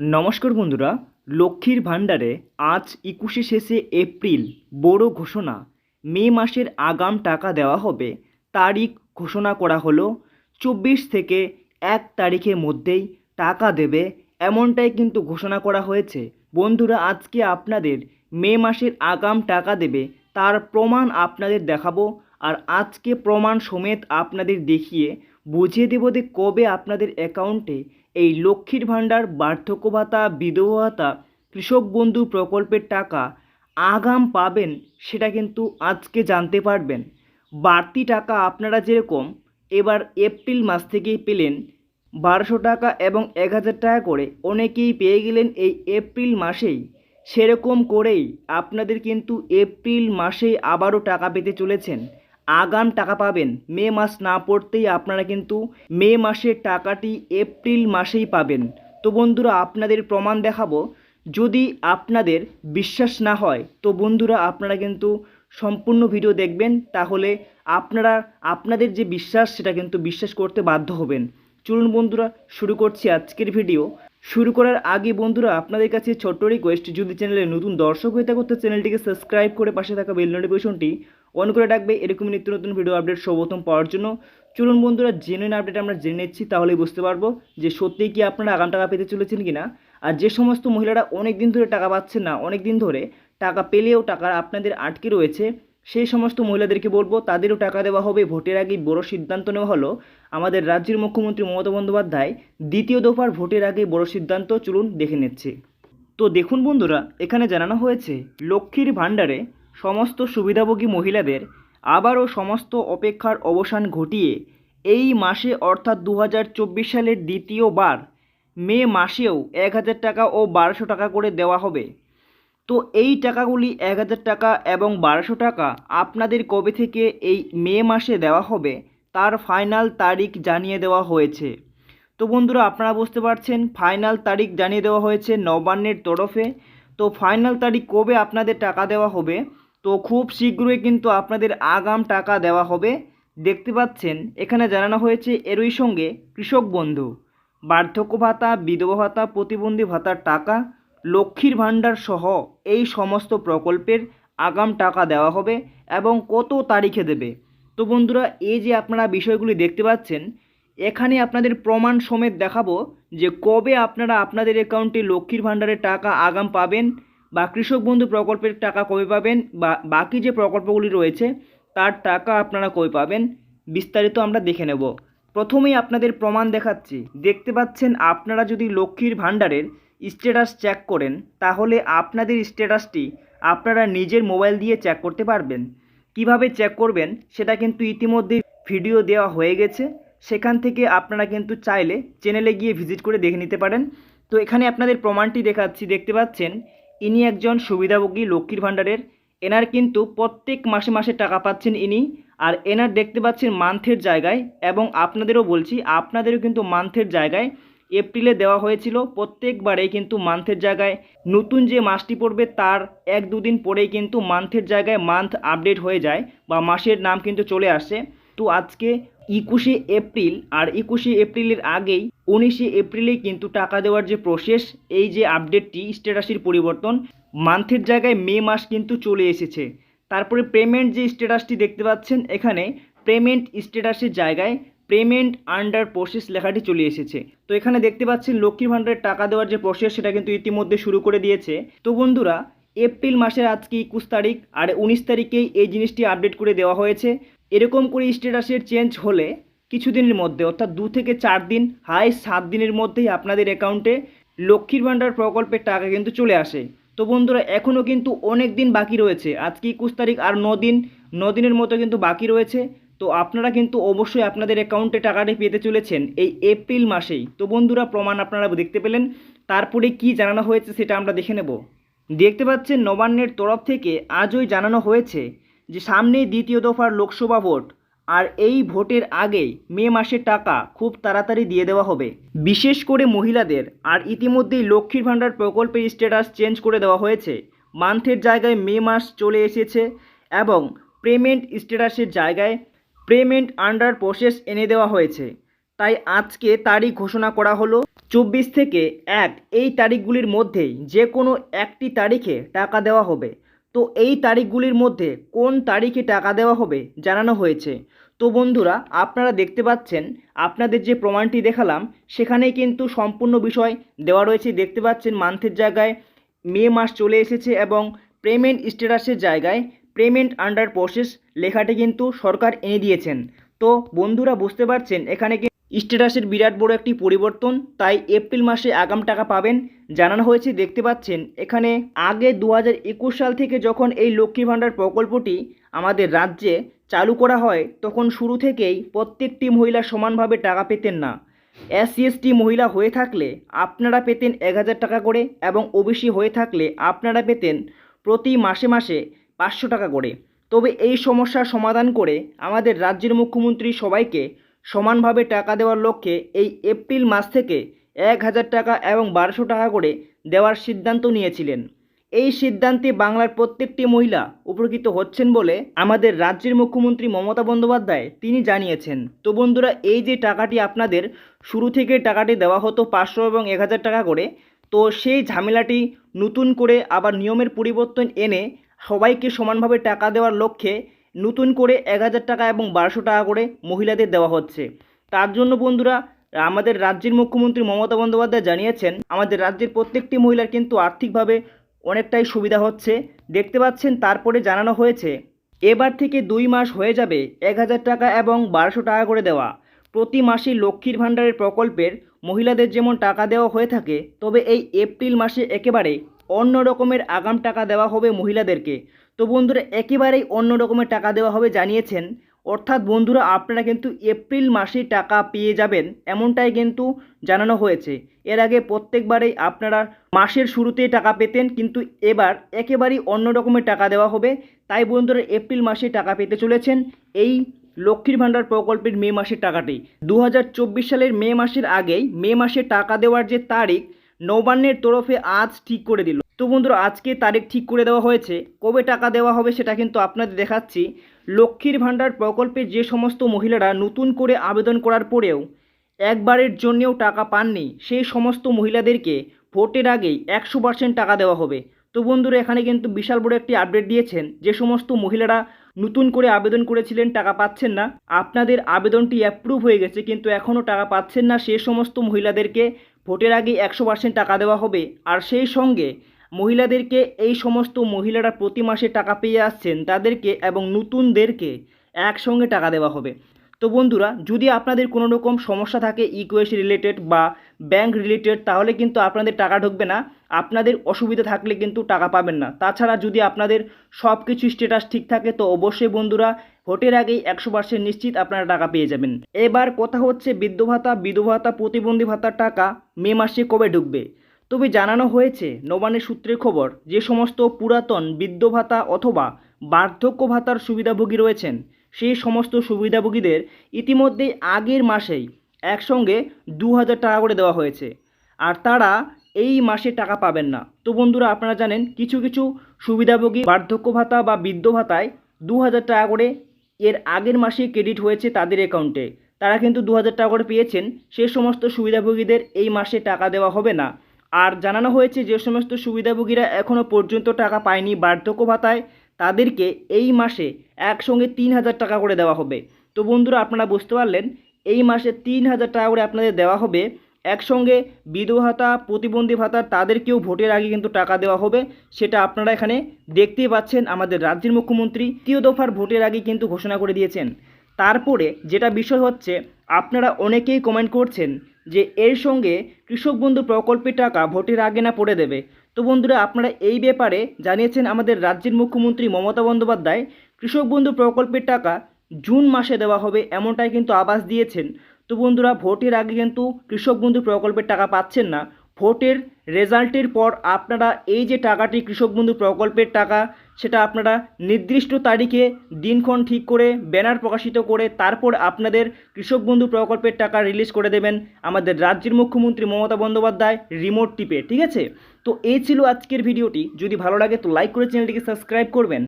নমস্কার বন্ধুরা, লক্ষ্মীর ভাণ্ডারে আজ একুশে শেষে এপ্রিল, বড় ঘোষণা। মে মাসের আগাম টাকা দেওয়া হবে, তারিখ ঘোষণা করা হলো। চব্বিশ থেকে এক তারিখের মধ্যেই টাকা দেবে, এমনটাই কিন্তু ঘোষণা করা হয়েছে। বন্ধুরা, আজকে আপনাদের মে মাসের আগাম টাকা দেবে, তার প্রমাণ আপনাদের দেখাবো। আর আজকে প্রমাণ সমেত আপনাদের দেখিয়ে বুঝিয়ে দেবো যে কবে আপনাদের অ্যাকাউন্টে এই লক্ষ্মীর ভাণ্ডার, বার্ধক্য ভাতা, বিধবা ভাতা, কৃষক বন্ধু প্রকল্পের টাকা আগাম পাবেন সেটা কিন্তু আজকে জানতে পারবেন। বাড়তি টাকা আপনারা যেরকম এবার এপ্রিল মাস থেকেই পেলেন বারোশো টাকা এবং এক হাজার টাকা করে অনেকেই পেয়ে গেলেন এই এপ্রিল মাসেই। সেরকম করেই আপনাদের কিন্তু এপ্রিল মাসেই আবারও টাকা পেতে চলেছেন। আগাম টাকা পাবেন। মে মাস না পড়তেই আপনারা কিন্তু মে মাসের টাকাটি এপ্রিল মাসেই পাবেন। তো বন্ধুরা, আপনাদের প্রমাণ দেখাবো। যদি আপনাদের বিশ্বাস না হয়, তো বন্ধুরা, আপনারা কিন্তু সম্পূর্ণ ভিডিও দেখবেন। তাহলে আপনারা, আপনাদের যে বিশ্বাস, সেটা কিন্তু বিশ্বাস করতে বাধ্য হবেন। চলুন বন্ধুরা, শুরু করছি আজকের ভিডিও। শুরু করার আগে বন্ধুরা, আপনাদের কাছে ছোট্ট রিকোয়েস্ট যদি চ্যানেলে নতুন দর্শক হয়ে থাকো, তো চ্যানেলটিকে সাবস্ক্রাইব করে পাশে থাকা বেল নোটিফিকেশনটি অন করে রাখবে। এরকম নিত্য নতুন ভিডিও আপডেট সর্বপ্রথম পাওয়ার জন্য। চলুন বন্ধুরা জেনুইন আপডেট আমরা জেনে নিচ্ছি, তাহলেই বুঝতে পারব যে সত্যিই কি আপনারা আগাম টাকা পেতে চলেছেন কি না আর যে সমস্ত মহিলারা অনেক দিন ধরে টাকা পাচ্ছেন না অনেক দিন ধরে টাকা পেলেও টাকা আপনাদের আটকে রয়েছে, সেই সমস্ত মহিলাদেরকে বলব, তাদেরও টাকা দেওয়া হবে। ভোটের আগেই বড় সিদ্ধান্ত নেওয়া হলো আমাদের রাজ্যের মুখ্যমন্ত্রী মমতা বন্দ্যোপাধ্যায় দ্বিতীয় দফার ভোটের আগেই বড় সিদ্ধান্ত, চলুন দেখে নিচ্ছে। তো দেখুন বন্ধুরা, এখানে জানানো হয়েছে, লক্ষ্মীর ভাণ্ডারে সমস্ত সুবিধাভোগী মহিলাদের আবারও সমস্ত অপেক্ষার অবসান ঘটিয়ে এই মাসে অর্থাৎ দু হাজার চব্বিশ সালের দ্বিতীয়বার মে মাসেও এক হাজার টাকা ও বারোশো টাকা করে দেওয়া হবে। তো এই টাকাগুলি এক হাজার টাকা এবং বারোশো টাকা আপনাদের কবে থেকে এই মে মাসে দেওয়া হবে তার ফাইনাল তারিখ জানিয়ে দেওয়া হয়েছে। তো বন্ধুরা, আপনারা বুঝতে পারছেন, ফাইনাল তারিখ জানিয়ে দেওয়া হয়েছে নবান্নের তরফে। তো ফাইনাল তারিখ কবে আপনাদের টাকা দেওয়া হবে? তো খুব শীঘ্রই কিন্তু আপনাদের আগাম টাকা দেওয়া হবে। দেখতে পাচ্ছেন, এখানে জানানো হয়েছে, এরই সঙ্গে কৃষক বন্ধু। বার্ধক্য ভাতা, বিধবা ভাতা, প্রতিবন্ধী ভাতার টাকা, লক্ষ্মীর ভাণ্ডার সহ এই সমস্ত প্রকল্পের আগাম টাকা দেওয়া হবে এবং কত তারিখে দেবে। তো বন্ধুরা, এই যে আপনারা বিষয়গুলি দেখতে পাচ্ছেন, এখানে আপনাদের প্রমাণ সমেত দেখাবো যে কবে আপনারা আপনাদের অ্যাকাউন্টে লক্ষ্মীর ভাণ্ডারের টাকা আগাম পাবেন বা কৃষক বন্ধু প্রকল্পের টাকা কবে পাবেন বা বাকি যে প্রকল্পগুলি রয়েছে, তার টাকা আপনারা কবে পাবেন, বিস্তারিত আমরা দেখে নেব। প্রথমেই আপনাদের প্রমাণ দেখাচ্ছি। দেখতে পাচ্ছেন, আপনারা যদি লক্ষ্মীর ভাণ্ডারের স্ট্যাটাস চেক করেন, তাহলে আপনাদের স্ট্যাটাসটি আপনারা নিজের মোবাইল দিয়ে চেক করতে পারবেন। কীভাবে চেক করবেন, সেটা কিন্তু ইতিমধ্যে ভিডিও দেওয়া হয়ে গেছে। সেখান থেকে আপনারা কিন্তু চাইলে চ্যানেলে গিয়ে ভিজিট করে দেখে নিতে পারেন। তো এখানে আপনাদের প্রমাণটি দেখাচ্ছি। দেখতে পাচ্ছেন ইনি একজন সুবিধাভোগী লক্ষ্মীর ভাণ্ডারের। এনার কিন্তু প্রত্যেক মাসে মাসে টাকা পাচ্ছেন ইনি, আর এনার দেখতে পাচ্ছেন মান্থের জায়গায়, এবং আপনাদেরও বলছি, আপনাদেরও কিন্তু মান্থের জায়গায়। এপ্রিলে দেওয়া হয়েছিল, প্রত্যেকবারেই কিন্তু মান্থের জায়গায়। নতুন যে মাসটি পড়বে, তার এক দুদিন পরেই কিন্তু মান্থের জায়গায় মান্থ আপডেট হয়ে যায়, বা মাসের নাম কিন্তু চলে আসে। তো আজকে একুশে এপ্রিল, আর একুশে এপ্রিলের আগেই উনিশে এপ্রিলেই কিন্তু টাকা দেওয়ার যে প্রসেস এই যে আপডেটটি স্ট্যাটাসের পরিবর্তন মান্থের জায়গায় মে মাস কিন্তু চলে এসেছে। তারপরে পেমেন্ট যে স্ট্যাটাসটি দেখতে পাচ্ছেন, এখানে পেমেন্ট স্ট্যাটাসের জায়গায় পেমেন্ট আন্ডার প্রসেস লেখাটি চলে এসেছে। তো এখানে দেখতে পাচ্ছেন লক্ষ্মীর ভাণ্ডারের টাকা দেওয়ার যে প্রসেস সেটা কিন্তু ইতিমধ্যে শুরু করে দিয়েছে। তো বন্ধুরা, এপ্রিল মাসের আজকে একুশ তারিখ, আর উনিশ তারিখেই এই জিনিসটি আপডেট করে দেওয়া হয়েছে। এরকম করে স্ট্যাটাসের চেঞ্জ হলে কিছুদিনের মধ্যে, অর্থাৎ দু থেকে চার দিন হাই সাত দিনের মধ্যেই আপনাদের অ্যাকাউন্টে লক্ষ্মীর ভাণ্ডার প্রকল্পের টাকা কিন্তু চলে আসে। তো বন্ধুরা এখনও কিন্তু অনেক দিন বাকি রয়েছে। আজকে একুশ তারিখ আর ন দিন, ন দিনের মতো কিন্তু বাকি রয়েছে। তো আপনারা কিন্তু অবশ্যই আপনাদের অ্যাকাউন্টে টাকাটি পেতে চলেছেন এই এপ্রিল মাসেই। তো বন্ধুরা, প্রমাণ আপনারা দেখতে পেলেন। তারপরে কি জানানো হয়েছে সেটা আমরা দেখে নেব। দেখতে পাচ্ছেন নবান্নের তরফ থেকে আজই জানানো হয়েছে যে সামনেই দ্বিতীয় দফার লোকসভা ভোট, আর এই ভোটের আগেই মে মাসের টাকা খুব তাড়াতাড়ি দিয়ে দেওয়া হবে। বিশেষ করে মহিলাদের, আর ইতিমধ্যেই লক্ষ্মীর ভাণ্ডার প্রকল্পের স্ট্যাটাস চেঞ্জ করে দেওয়া হয়েছে। মান্থের জায়গায় মে মাস চলে এসেছে এবং পেমেন্ট স্ট্যাটাসের জায়গায় পেমেন্ট আন্ডার প্রসেস এনে দেওয়া হয়েছে। তাই আজকে তারিখ ঘোষণা করা হলো চব্বিশ থেকে এক, এই তারিখগুলির মধ্যেই যে কোনো একটি তারিখে টাকা দেওয়া হবে। তো এই তারিখগুলির মধ্যে কোন তারিখে টাকা দেওয়া হবে জানানো হয়েছে। তো বন্ধুরা, আপনারা দেখতে পাচ্ছেন, আপনাদের যে প্রমাণটি দেখালাম সেখানে কিন্তু সম্পূর্ণ বিষয় দেওয়া রয়েছে। দেখতে পাচ্ছেন মান্থের জায়গায় মে মাস চলে এসেছে এবং পেমেন্ট স্ট্যাটাসের জায়গায় পেমেন্ট আন্ডার প্রসেস লেখাটি কিন্তু সরকার এনে দিয়েছেন। তো বন্ধুরা, বুঝতে পারছেন, এখানে স্ট্যাটাসের বিরাট বড় একটি পরিবর্তন, তাই এপ্রিল মাসে আগাম টাকা পাবেন, জানানো হয়েছে দেখতে পাচ্ছেন। এখানে আগে দু সাল থেকে যখন এই লক্ষ্মী ভাণ্ডার প্রকল্পটি আমাদের রাজ্যে চালু করা হয়, তখন শুরু থেকেই প্রত্যেকটি মহিলা সমানভাবে টাকা পেতেন না। এসসি মহিলা হয়ে থাকলে আপনারা পেতেন এক হাজার টাকা করে এবং ওবিসি হয়ে থাকলে আপনারা পেতেন প্রতি মাসে মাসে পাঁচশো টাকা করে। তবে এই সমস্যার সমাধান করে আমাদের রাজ্যের মুখ্যমন্ত্রী সবাইকে সমানভাবে টাকা দেওয়ার লক্ষ্যে এই এপ্রিল মাস থেকে এক হাজার টাকা এবং বারোশো টাকা করে দেওয়ার সিদ্ধান্ত নিয়েছিলেন। এই সিদ্ধান্তে বাংলার প্রত্যেকটি মহিলা উপকৃত হচ্ছেন বলে আমাদের রাজ্যের মুখ্যমন্ত্রী মমতা বন্দ্যোপাধ্যায় তিনি জানিয়েছেন। তো বন্ধুরা, এই যে টাকাটি আপনাদের শুরু থেকে টাকাটি দেওয়া হতো পাঁচশো এবং এক হাজার টাকা করে, তো সেই ঝামেলাটি নতুন করে আবার নিয়মের পরিবর্তন এনে সবাইকে সমানভাবে টাকা দেওয়ার লক্ষ্যে নতুন করে এক হাজার টাকা এবং বারোশো টাকা করে মহিলাদের দেওয়া হচ্ছে। তার জন্য বন্ধুরা, আমাদের রাজ্যের মুখ্যমন্ত্রী মমতা বন্দ্যোপাধ্যায় জানিয়েছেন, আমাদের রাজ্যের প্রত্যেকটি মহিলার কিন্তু আর্থিকভাবে অনেকটাই সুবিধা হচ্ছে। দেখতে পাচ্ছেন, তারপরে জানানো হয়েছে, এবার থেকে দুই মাস হয়ে যাবে এক হাজার টাকা এবং বারোশো টাকা করে দেওয়া। প্রতি মাসে লক্ষ্মীর ভাণ্ডারের প্রকল্পের মহিলাদের যেমন টাকা দেওয়া হয়ে থাকে, তবে এই এপ্রিল মাসে একেবারে অন্য রকমের আগাম টাকা দেওয়া হবে মহিলাদেরকে। তো বন্ধুরা, একেবারেই অন্য রকমের টাকা দেওয়া হবে জানিয়েছেন। অর্থাৎ বন্ধুরা, আপনারা কিন্তু এপ্রিল মাসে টাকা পেয়ে যাবেন, এমনটাই কিন্তু জানানো হয়েছে। এর আগে প্রত্যেকবারেই আপনারা মাসের শুরুতে টাকা পেতেন, কিন্তু এবার একেবারেই অন্য রকমের টাকা দেওয়া হবে। তাই বন্ধুরা, এপ্রিল মাসে টাকা পেতে চলেছেন এই লক্ষ্মীর ভাণ্ডার প্রকল্পের মে মাসের টাকাটি। দু হাজার চব্বিশ সালের মে মাসের আগেই মে মাসে টাকা দেওয়ার যে তারিখ নবান্নের তরফে আজ ঠিক করে দিল। তো বন্ধুরা, আজকে তারিখ ঠিক করে দেওয়া হয়েছে। কবে টাকা দেওয়া হবে সেটা কিন্তু আপনাদের দেখাচ্ছি। লক্ষ্মীর ভাণ্ডার প্রকল্পে যে সমস্ত মহিলারা নতুন করে আবেদন করার পরেও একবারের জন্যেও টাকা পাননি, সেই সমস্ত মহিলাদেরকে ভোটের আগেই একশো পার্সেন্ট টাকা দেওয়া হবে। তো বন্ধুরা, এখানে কিন্তু বিশাল বড় একটি আপডেট দিয়েছেন। যে সমস্ত মহিলারা নতুন করে আবেদন করেছিলেন, টাকা পাচ্ছেন না। আপনাদের আবেদনটি অ্যাপ্রুভ হয়ে গেছে, কিন্তু এখনও টাকা পাচ্ছেন না। সে সমস্ত মহিলাদেরকে ভোটের আগে একশো পার্সেন্ট টাকা দেওয়া হবে। আর সেই সঙ্গে মহিলাদেরকে এই সমস্ত মহিলারা প্রতি মাসে টাকা পেয়ে আসছেন, তাদেরকে এবং নতুনদেরকে একসঙ্গে টাকা দেওয়া হবে। তো বন্ধুরা, যদি আপনাদের কোনো রকম সমস্যা থাকে ইকুয়েশি রিলেটেড বা ব্যাংক রিলেটেড তাহলে কিন্তু আপনাদের টাকা ঢুকবে না। আপনাদের অসুবিধা থাকলে কিন্তু টাকা পাবেন না। তাছাড়া যদি আপনাদের সব কিছু স্ট্যাটাস ঠিক থাকে, তো অবশ্যই বন্ধুরা, ভোটের আগেই একশো পার্সেন্ট নিশ্চিত আপনারা টাকা পেয়ে যাবেন। এবার কথা হচ্ছে বৃদ্ধ ভাতা, বিধবা ভাতা, প্রতিবন্ধী ভাতার টাকা মে মাসে কবে ঢুকবে? তবে জানানো হয়েছে নবানের সূত্রের খবর, যে সমস্ত পুরাতন বৃদ্ধ ভাতা অথবা বার্ধক্য ভাতার সুবিধাভোগী রয়েছেন সেই সমস্ত সুবিধাভোগীদের ইতিমধ্যেই আগের মাসেই একসঙ্গে দু হাজার টাকা করে দেওয়া হয়েছে। আর তারা এই মাসে টাকা পাবেন না। তো বন্ধুরা, আপনারা জানেন, কিছু কিছু সুবিধাভোগী বার্ধক্য ভাতা বা বৃদ্ধ ভাতায় দু হাজার টাকা করে এর আগের মাসে ক্রেডিট হয়েছে তাদের অ্যাকাউন্টে। তারা কিন্তু দু হাজার টাকা করে পেয়েছেন, সে সমস্ত সুবিধাভোগীদের এই মাসে টাকা দেওয়া হবে না। আর জানানো হয়েছে, যে সমস্ত সুবিধাভোগীরা এখনও পর্যন্ত টাকা পায়নি বার্ধক্য ভাতায় তাদেরকে এই মাসে একসঙ্গে তিন হাজার টাকা করে দেওয়া হবে। তো বন্ধুরা, আপনারা বুঝতে পারলেন, এই মাসে তিন হাজার টাকা করে আপনাদের দেওয়া হবে। একসঙ্গে বিধবা ভাতা, প্রতিবন্ধী ভাতার তাদেরকেও ভোটের আগে কিন্তু টাকা দেওয়া হবে। সেটা আপনারা এখানে দেখতেই পাচ্ছেন আমাদের রাজ্যের মুখ্যমন্ত্রী তৃতীয় দফার ভোটের আগে কিন্তু ঘোষণা করে দিয়েছেন। তারপরে যেটা বিষয় হচ্ছে, আপনারা অনেকেই কমেন্ট করছেন যে এর সঙ্গে কৃষক বন্ধু প্রকল্পের টাকা ভোটের আগে না পড়ে দেবে। তো বন্ধুরা, আপনারা এই ব্যাপারে জানিয়েছেন আমাদের রাজ্যের মুখ্যমন্ত্রী মমতা বন্দ্যোপাধ্যায়, কৃষক বন্ধু প্রকল্পের টাকা জুন মাসে দেওয়া হবে এমনটাই কিন্তু আবাস দিয়েছেন। তো বন্ধুরা, ভোটের আগে কিন্তু কৃষক বন্ধু প্রকল্পের টাকা পাচ্ছেন না। ভোটের রেজাল্টের পর আপনারা এই যে টাকাটি কৃষক বন্ধু প্রকল্পের টাকা, সেটা আপনারা নির্দিষ্ট তারিখে দিনক্ষণ ঠিক করে, ব্যানার প্রকাশিত করে, তারপর আপনাদের কৃষক বন্ধু প্রকল্পের টাকা রিলিজ করে দেবেন আমাদের রাজ্যের মুখ্যমন্ত্রী মমতা বন্দ্যোপাধ্যায় রিমোট টিপে ঠিক আছে? তো এই ছিল আজকের ভিডিওটি যদি ভালো লাগে তো লাইক করে চ্যানেলটিকে সাবস্ক্রাইব করবেন।